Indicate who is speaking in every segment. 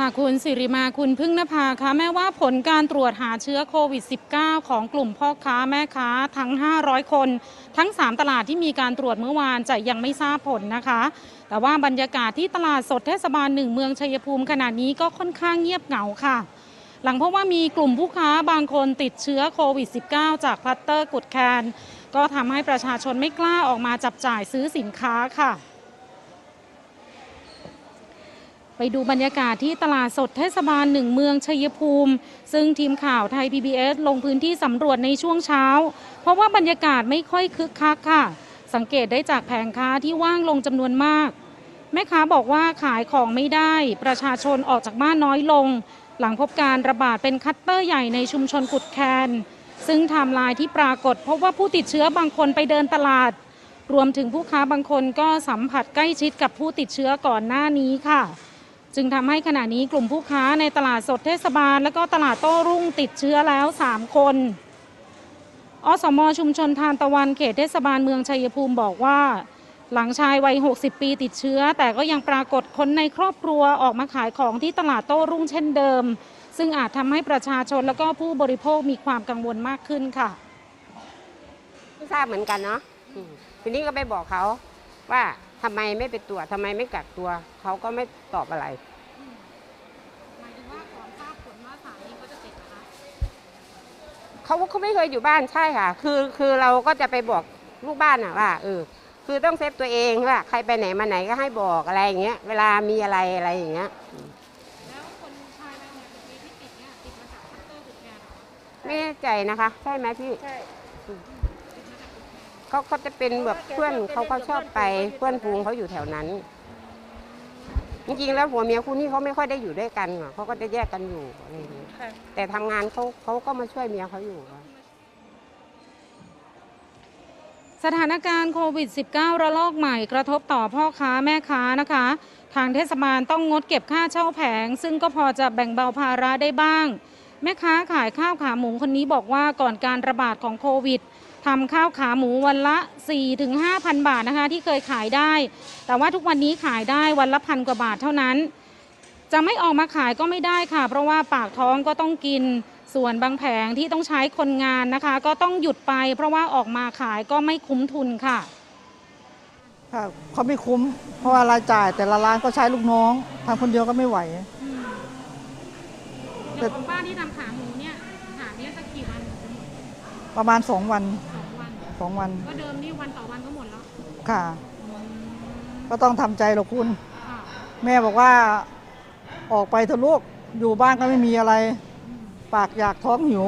Speaker 1: ค่ะคุณสิริมาคุณพึ่งนภาคะแม้ว่าผลการตรวจหาเชื้อโควิด -19 ของกลุ่มพ่อค้าแม่ค้าทั้ง 500 คน ทั้ง 3 ตลาดที่มีการตรวจเมื่อวานจะยังไม่ทราบผลนะคะ แต่ว่าบรรยากาศที่ตลาดสดเทศบาลหนึ่งเมืองชัยภูมิขณะนี้ก็ค่อนข้างเงียบเหงาค่ะ หลังเพราะว่ามีกลุ่มผู้ค้าบางคนติดเชื้อโควิด -19 จากคลัสเตอร์กุดแคนก็ทำให้ประชาชนไม่กล้าออกมาจับจ่ายซื้อสินค้าค่ะ ไปดูบรรยากาศที่ตลาดสดเทศบาลหนึ่งเมืองชัยภูมิ ซึ่งทีมข่าวไทย PBS ลงพื้นที่สำรวจในช่วงเช้า เพราะว่าบรรยากาศไม่ค่อยคึกคักค่ะ สังเกตได้จากแผงค้าที่ว่างลงจำนวนมาก แม่ค้าบอกว่าขายของไม่ได้ ประชาชนออกจากบ้านน้อยลง หลังพบการระบาดเป็นคัตเตอร์ใหญ่ในชุมชนกุดแคน ซึ่งไทม์ไลน์ที่ปรากฏพบว่าผู้ติดเชื้อบางคนไปเดินตลาด รวมถึงผู้ค้าบางคนก็สัมผัสใกล้ชิดกับผู้ติดเชื้อก่อนหน้านี้ค่ะ จึงทำให้ขณะนี้กลุ่มผู้ค้าในตลาดสดเทศบาล และก็ตลาดโต้รุ่งติดเชื้อแล้ว 3 คนอสมชุมชนทานตะวันเขตเทศบาลเมืองชัยภูมิบอกว่า หลังชายวัย 60 ปีติดเชื้อ แต่ก็ยังปรากฏคนในครอบครัวออกมาขายของที่ตลาดโต้รุ่งเช่นเดิม ซึ่งอาจทำให้ประชาชนและก็ผู้บริโภคมีความกังวลมากขึ้นค่ะ
Speaker 2: ไม่ทราบเหมือนกันเนาะทีนี้ก็ไปบอกเขาว่าทำไมไม่ไปตรวจทำไมไม่กักตัว เขาก็ไม่ตอบอะไร
Speaker 1: หมายถึงว่าก่อนทราบผลว่าสามีเขาจะติดนะคะ
Speaker 2: เขาเขาไม่เคยอยู่บ้านใช่ค่ะ คือคือเราก็จะไปบอกลูกบ้านอะว่าเออคือต้องเซฟตัวเองว่าใครไปไหนมาไหนก็ให้บอกอะไรอย่างเงี้ยเวลามีอะไรอะไรอย่างเงี้ย
Speaker 1: แล้วคนชายวัย60ปีที่ติดเนี่ยติดมาจากคัตเตอร์บุกแกนเหรอ
Speaker 2: ไม่แน่ใจนะคะ ใช่ไหมพี่
Speaker 3: ใช่
Speaker 2: เขาเขาจะเป็นแบบเพื่อนเขาเขาชอบไปเพื่อนฟูงเขาอยู่แถวนั้น จริงๆแล้วผัวเมียคู่นี้เขาไม่ค่อยได้อยู่ด้วยกันหรอกเขาก็จะแยกกันอยู่อะไรอย่างเงี้ย
Speaker 3: ค่ะ
Speaker 2: แต่ทำงานเขาเขาก็มาช่วยเมียเขาอยู่ค่ะ
Speaker 1: สถานการณ์โควิด -19 ระลอกใหม่กระทบต่อพ่อค้าแม่ค้านะคะ ทางเทศบาลต้องงดเก็บค่าเช่าแผง ซึ่งก็พอจะแบ่งเบาภาระได้บ้าง แม่ค้าขายข้าวขาหมูคนนี้บอกว่าก่อนการระบาดของโควิด ทำข้าวขาหมูวันละ 4-5,000 บาทนะคะ ที่เคยขายได้ แต่ว่าทุกวันนี้ขายได้วันละพันกว่าบาทเท่านั้น จะไม่ออกมาขายก็ไม่ได้ค่ะ เพราะว่าปากท้องก็ต้องกินส่วนบางแผงที่ต้องใช้คนงานนะคะ ก็ต้องหยุดไป เพราะว่าออกมาขายก็ไม่คุ้มทุนค่ะ
Speaker 3: ค่ะเขาไม่คุ้ม เพราะว่ารายจ่ายแต่ละร้านก็ใช้ลูกน้องทำคนเดียวก็ไม่ไหว
Speaker 1: อย่างของป้าที่ทำขาหมูเนี่ย
Speaker 3: ประมาณสองวัน
Speaker 1: สองวัน
Speaker 3: สองวัน
Speaker 1: ก็เดิมนี่วันต่อวันก็หมดแล้ว
Speaker 3: ค่ะ ก็ต้องทำใจหรอกคุณ
Speaker 1: ค่ะ
Speaker 3: แม่บอกว่าออกไปเถอะลูกอยู่บ้านก็ไม่มีอะไร ปากอยากท้องหิว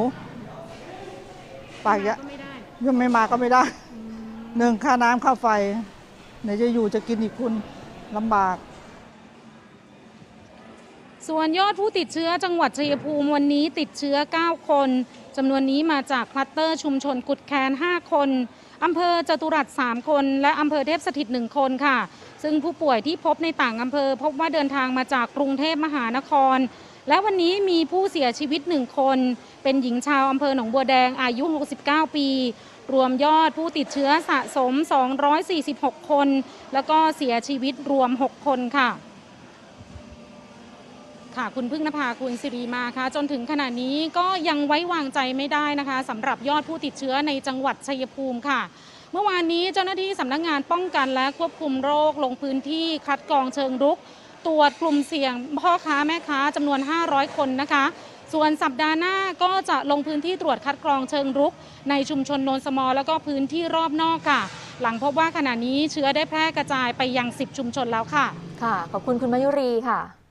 Speaker 3: ปากอยาก
Speaker 1: ก็ไม่ได้
Speaker 3: ยังไม่มาก็ไม่ได้หนึ่งค่าน้ำค่าไฟไหนจะอยู่จะกินอีกคุณลำบาก
Speaker 1: ส่วนยอดผู้ติดเชื้อจังหวัดชัยภูมิวันนี้ติดเชื้อ 9 คนจำนวนนี้มาจากคลัสเตอร์ชุมชนกุดแคน 5 คนอำเภอจตุรัส 3 คน และอำเภอเทพสถิต 1 คนค่ะ ซึ่งผู้ป่วยที่พบในต่างอำเภอ พบว่าเดินทางมาจากกรุงเทพมหานคร และวันนี้มีผู้เสียชีวิต 1 คน เป็นหญิงชาวอำเภอหนองบัวแดงอายุ 69 ปี รวมยอดผู้ติดเชื้อสะสม 246 คน แล้วก็เสียชีวิตรวม 6 คนค่ะ ค่ะคุณพึ่งนภาคุณสิริมาคะจนถึงขณะนี้ก็ยังไว้วางใจไม่ได้นะคะสำหรับยอดผู้ติดเชื้อในจังหวัดชัยภูมิค่ะ เมื่อวานนี้เจ้าหน้าที่สำนักงานป้องกันและควบคุมโรคลงพื้นที่คัดกรองเชิงรุก ตรวจกลุ่มเสี่ยงพ่อค้าแม่ค้าจำนวน 500 คนนะคะ ส่วนสัปดาห์หน้าก็จะลงพื้นที่ตรวจคัดกรองเชิงรุก ในชุมชนโนนสมอแล้วก็พื้นที่รอบนอกค่ะ หลังพบว่าขณะนี้เชื้อได้แพร่กระจายไปยัง 10 ชุมชนแล้วค่ะ
Speaker 4: ค่ะ ขอบคุณคุณมายุรีค่ะ